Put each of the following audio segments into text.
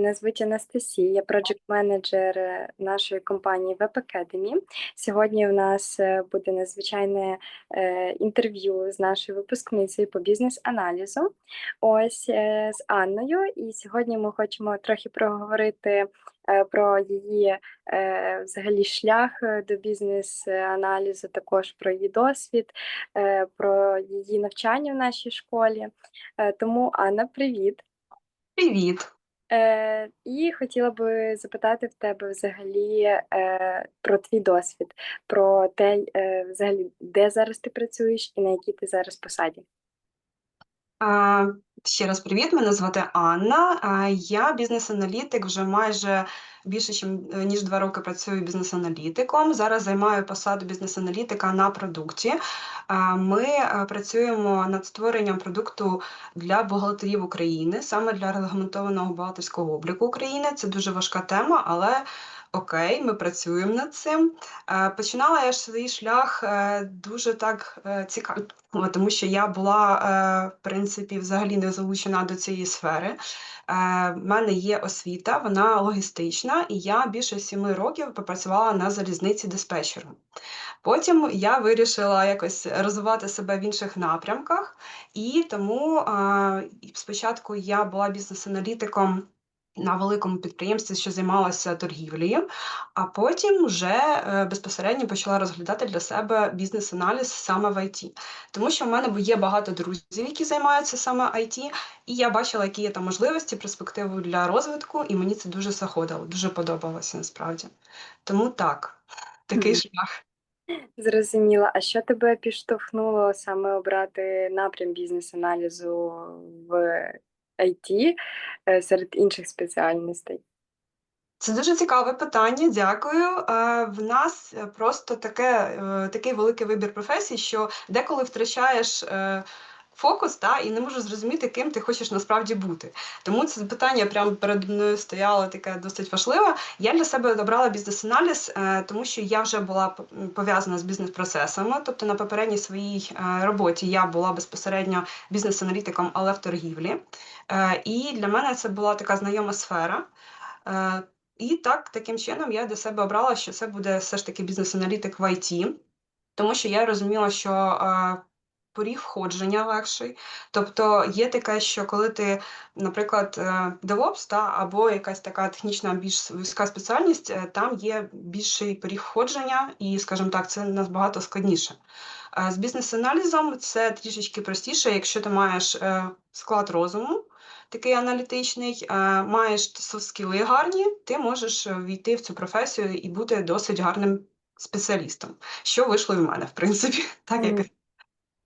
Мене звуть Анастасія, я проджект-менеджер нашої компанії Web Academy. Сьогодні у нас е, буде надзвичайне е, інтерв'ю з нашою випускницею по бізнес-аналізу. Ось е, з Анною. І сьогодні ми хочемо трохи проговорити про її взагалі шлях до бізнес-аналізу, також про її досвід, про її навчання в нашій школі. Тому, Анна, привіт. Привіт. Е, і хотіла би запитати в тебе взагалі е, про твій досвід, про те, е, взагалі, де зараз ти працюєш і на якій ти зараз посаді. Ще раз привіт, мене звати Анна. Я бізнес-аналітик, вже майже більше е, ніж два роки працюю бізнес-аналітиком. Зараз займаю посаду бізнес-аналітика на продукті. Ми е, працюємо над створенням продукту для бухгалтерів України, саме для регламентованого бухгалтерського обліку України. Це дуже важка тема, але окей, ми працюємо над цим. Е, Починала я свій шлях е, дуже так е, цікаво, тому що я була, в принципі, взагалі не залучена до цієї сфери. В мене є освіта, вона логістична, і я більше сіми років попрацювала на залізниці диспетчером. Потім я вирішила якось розвивати себе в інших напрямках, і тому спочатку я була бізнес-аналітиком. На великому підприємстві, що займалося торгівлею, а потім вже е, безпосередньо почала розглядати для себе бізнес-аналіз саме в ІТ. Тому що в мене є багато друзів, які займаються саме IT, і я бачила, які є там можливості, перспективи для розвитку, і мені це дуже заходило, дуже подобалося насправді. Тому так, такий шлях. Зрозуміла, а що тебе підштовхнуло саме обрати напрям бізнес-аналізу в IT е, серед інших спеціальностей? Це дуже цікаве питання, дякую. Е, В нас е, просто таке, такий великий вибір професій, що деколи втрачаєш фокус та, і не можеш зрозуміти, ким ти хочеш насправді бути. Тому це питання прямо перед мною стояло таке досить важливе. Я для себе обрала бізнес-аналіз, е, тому що я вже була пов'язана з бізнес-процесами. Тобто на попередній своїй е, роботі я була безпосередньо бізнес-аналітиком, але в торгівлі. Е, І для мене це була така знайома сфера. І так, таким чином я для себе обрала, що це буде все ж таки бізнес-аналітик в IT, тому що я розуміла, що поріг входження легший. Тобто є таке, що коли ти, наприклад, е, DevOps, та, або якась така технічна більш вузька спеціальність, е, там є більший поріг входження, і, скажімо так, це набагато складніше. Е, З бізнес-аналізом це трішечки простіше, якщо ти маєш склад розуму, такий аналітичний, маєш софт-скіли гарні, ти можеш війти в цю професію і бути досить гарним спеціалістом, що вийшло в мене, в принципі, так як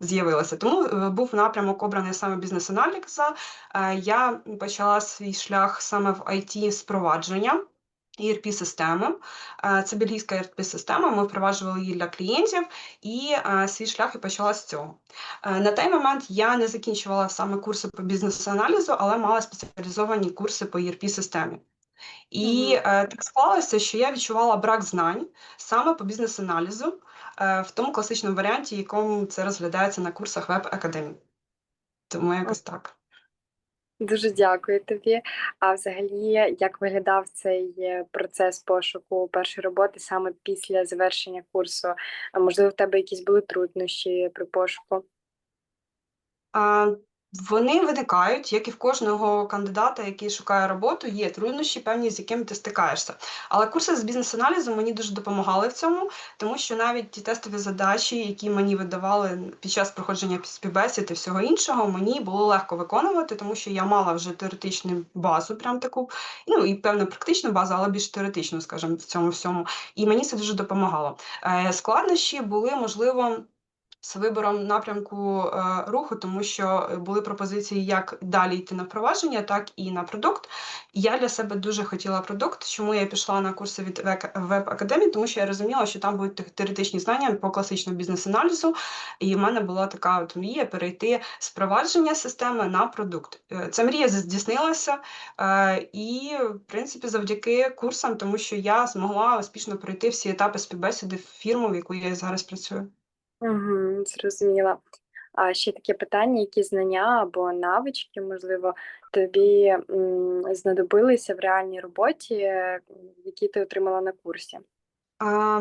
Мгм. з'явилося. Тому е, був напрямок обраний саме бізнес-аналіза. Е, Я почала свій шлях саме в IT з впровадження. ERP-системи. Е, Це бельгійська ERP-система, ми впроваджували її для клієнтів, і свій шлях і почала з цього. На той момент я не закінчувала саме курси по бізнес-аналізу, але мала спеціалізовані курси по ERP-системі. І Мгм. е, так склалося, що я відчувала брак знань саме по бізнес-аналізу в тому класичному варіанті, якому це розглядається на курсах Web Academy. Тому якось так. Дуже дякую тобі. А взагалі, як виглядав цей е, процес пошуку першої роботи саме після завершення курсу? Можливо, в тебе якісь були труднощі при пошуку? А, Вони виникають, як і в кожного кандидата, який шукає роботу, є труднощі певні, з якими ти стикаєшся. Але курси з бізнес-аналізу мені дуже допомагали в цьому, тому що навіть ті тестові задачі, які мені видавали під час проходження співбесід і всього іншого, мені було легко виконувати, тому що я мала вже теоретичну базу, прям таку, ну і певну практичну базу, але більш теоретичну, скажімо, в цьому всьому. І мені це дуже допомагало. Е, Складнощі були, можливо з вибором напрямку е, руху, тому що е, були пропозиції як далі йти на впровадження, так і на продукт. Я для себе дуже хотіла продукт, чому я пішла на курси від Web Academy, тому що я розуміла, що там будуть теоретичні знання по класичному бізнес-аналізу, і в мене була така от мрія перейти з впровадження системи на продукт. Е, Ця мрія здійснилася, і в принципі завдяки курсам, тому що я змогла успішно пройти всі етапи співбесіди в фірму, в яку я зараз працюю. Угу, зрозуміла. А ще таке питання, які знання або навички, можливо, тобі м, знадобилися в реальній роботі, які ти отримала на курсі? А,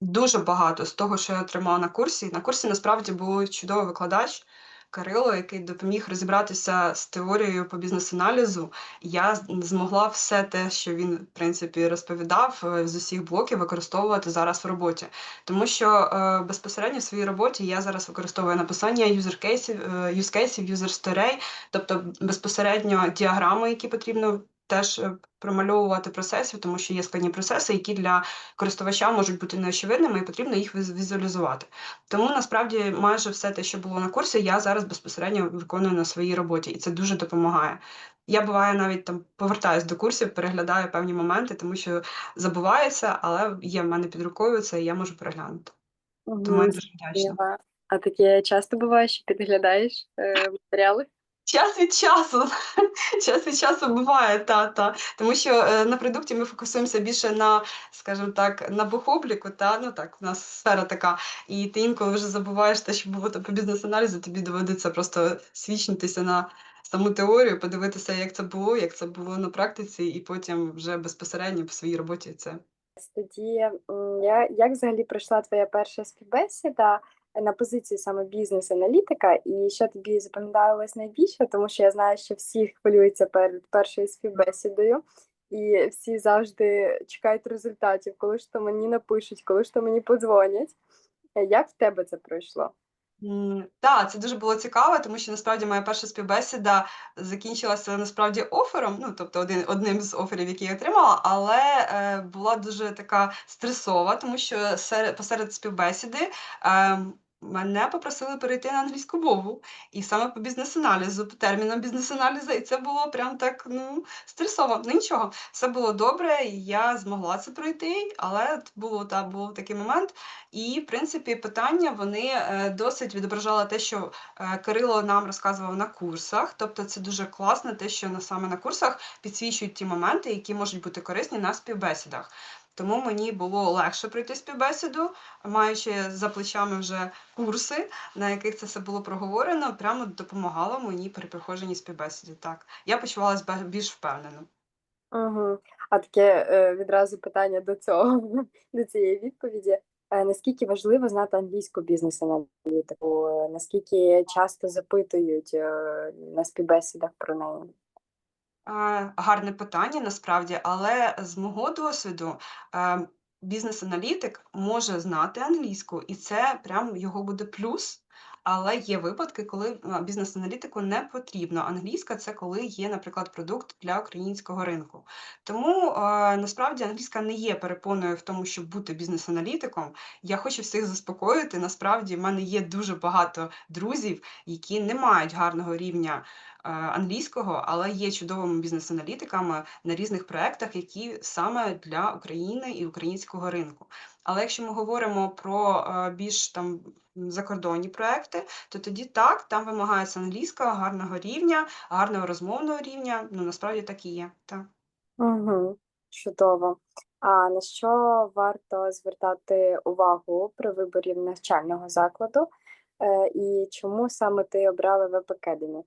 дуже багато з того, що я отримала на курсі. На курсі насправді був чудовий викладач Кирило, який допоміг розібратися з теорією по бізнес-аналізу. Я змогла все те, що він, в принципі, розповідав е, з усіх блоків, використовувати зараз в роботі. Тому що е, безпосередньо в своїй роботі я зараз використовую написання юзеркейсів, юзкейсів, юзерстерей, тобто безпосередньо діаграми, які потрібно теж е, промальовувати процесів, тому що є складні процеси, які для користувача можуть бути неочевидними, і потрібно їх віз- візуалізувати. Тому насправді майже все те, що було на курсі, я зараз безпосередньо виконую на своїй роботі, і це дуже допомагає. Я буває навіть там повертаюсь до курсів, переглядаю певні моменти, тому що забувається, але є в мене під рукою це, і я можу переглянути. Тому я дуже вдячна. А таке часто буває, що підглядаєш е, матеріали? Час від часу, час від часу буває, та, та. Тому що е, на продукті ми фокусуємося більше на, скажімо так, на бухобліку, та, ну так, у нас сфера така. І ти інколи вже забуваєш те, що було по бізнес-аналізу, тобі доведеться просто свідчитися на саму теорію, подивитися, як це було, як це було на практиці, і потім вже безпосередньо по своїй роботі це. Тоді я, як взагалі пройшла твоя перша співбесіда на позиції саме бізнес-аналітика, і що тобі запам'яталось найбільше, тому що я знаю, що всі хвилюються перед першою співбесідою, і всі завжди чекають результатів, коли ж то мені напишуть, коли ж то мені подзвонять. Як в тебе це пройшло? Так, це дуже було цікаво, тому що насправді моя перша співбесіда закінчилася насправді офером, ну тобто один, одним з оферів, який я отримала, але е, була дуже така стресова, тому що серед, посеред співбесіди е, мене попросили перейти на англійську мову, і саме по бізнес-аналізу, по термінам бізнес-аналізу, і це було прям так ну, стресово. Ну нічого, все було добре, я змогла це пройти, але було, та, був такий момент. І, в принципі, питання вони е, досить відображали те, що е, Кирило нам розказував на курсах. Тобто, це дуже класно, те, що саме на курсах підсвічують ті моменти, які можуть бути корисні на співбесідах. Тому мені було легше пройти співбесіду, маючи за плечами вже курси, на яких це все було проговорено, прямо допомагало мені при проходженні співбесіди. Так, я почувалася більш впевнено. Угу. А таке е, відразу питання до цього, до цієї відповіді. Е, Наскільки важливо знати англійську бізнес-аналітику? Наскільки часто запитують е, на співбесідах про неї? Гарне питання насправді, але з мого досвіду е, бізнес-аналітик може знати англійську, і це прям його буде плюс. Але є випадки, коли бізнес-аналітику не потрібно. Англійська це коли є, наприклад, продукт для українського ринку. Тому е, насправді англійська не є перепоною в тому, щоб бути бізнес-аналітиком. Я хочу всіх заспокоїти. Насправді, в мене є дуже багато друзів, які не мають гарного рівня англійського, але є чудовими бізнес-аналітиками на різних проєктах, які саме для України і українського ринку. Але якщо ми говоримо про е, більш там закордонні проекти, то тоді так, там вимагається англійська гарного рівня, гарного розмовного рівня. Ну насправді так і є. Так. Угу. Чудово. А на що варто звертати увагу при виборі навчального закладу? Е, І чому саме ти обрала Academy?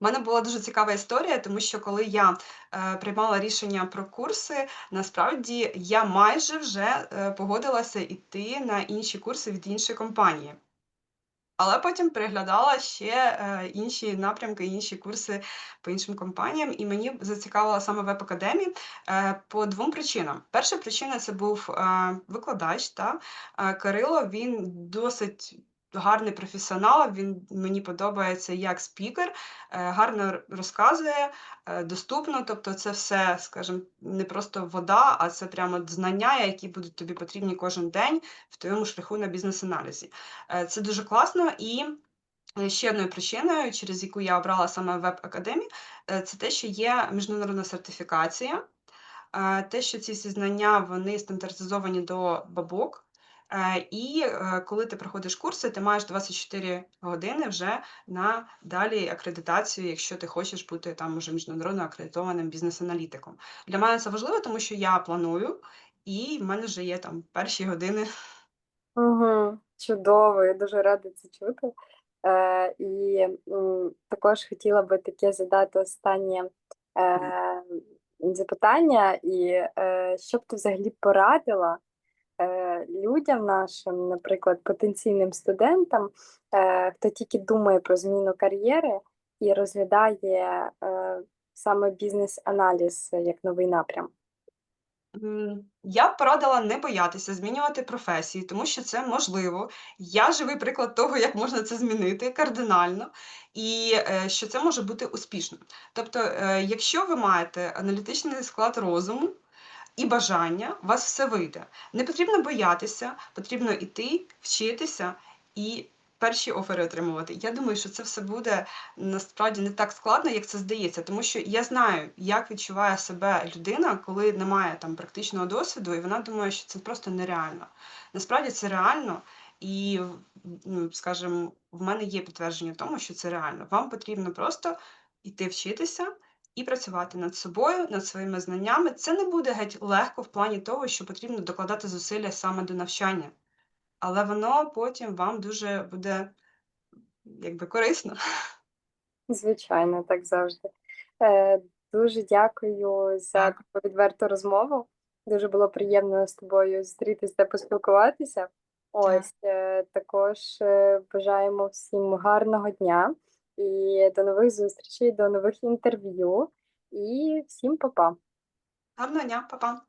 У мене була дуже цікава історія, тому що коли я е, приймала рішення про курси, насправді я майже вже е, погодилася йти на інші курси від іншої компанії. Але потім переглядала ще е, інші напрямки, інші курси по іншим компаніям, і мені зацікавила саме Web Academy е, по двом причинам. Перша причина це був е, викладач. Та? Кирило, він досить гарний професіонал, він мені подобається як спікер, е, гарно розказує, е, доступно. Тобто, це все, скажімо, не просто вода, а це прямо знання, які будуть тобі потрібні кожен день в твоєму шляху на бізнес-аналізі. Е, Це дуже класно. І ще одною причиною, через яку я обрала саме е, це те, що є міжнародна сертифікація, те, що ці всі знання вони стандартизовані до бабок. Е, І е, коли ти проходиш курси, ти маєш 24 години вже на далі акредитацію, якщо ти хочеш бути там уже міжнародно акредитованим бізнес-аналітиком. Для мене це важливо, тому що я планую, і в мене вже є там перші години Угу. Чудово, я дуже рада це чути. Е, і м, також хотіла би таке задати останнє е, запитання, і е, що б ти взагалі порадила людям нашим, наприклад, потенційним студентам, е, хто тільки думає про зміну кар'єри і розглядає е, саме бізнес-аналіз як новий напрям. Я б порадила не боятися змінювати професії, тому що це можливо. Я живий приклад того, як можна це змінити кардинально, і е, що це може бути успішно. Тобто, е, якщо ви маєте аналітичний склад розуму і бажання, у вас все вийде. Не потрібно боятися, потрібно йти, вчитися і перші офери отримувати. Я думаю, що це все буде насправді не так складно, як це здається, тому що я знаю, як відчуває себе людина, коли немає там практичного досвіду, і вона думає, що це просто нереально. Насправді це реально, і ну, скажімо, в мене є підтвердження тому, що це реально. Вам потрібно просто йти вчитися і працювати над собою, над своїми знаннями. Це не буде геть легко в плані того, що потрібно докладати зусилля саме до навчання, але воно потім вам дуже буде якби корисно. Звичайно, так завжди. Е, дуже дякую за таку відверту розмову. Дуже було приємно з тобою зустрітися та поспілкуватися. Ось е, також е, бажаємо всім гарного дня і до нових зустрічей, до нових інтерв'ю. І всім па-па. Гарного дня, па-па!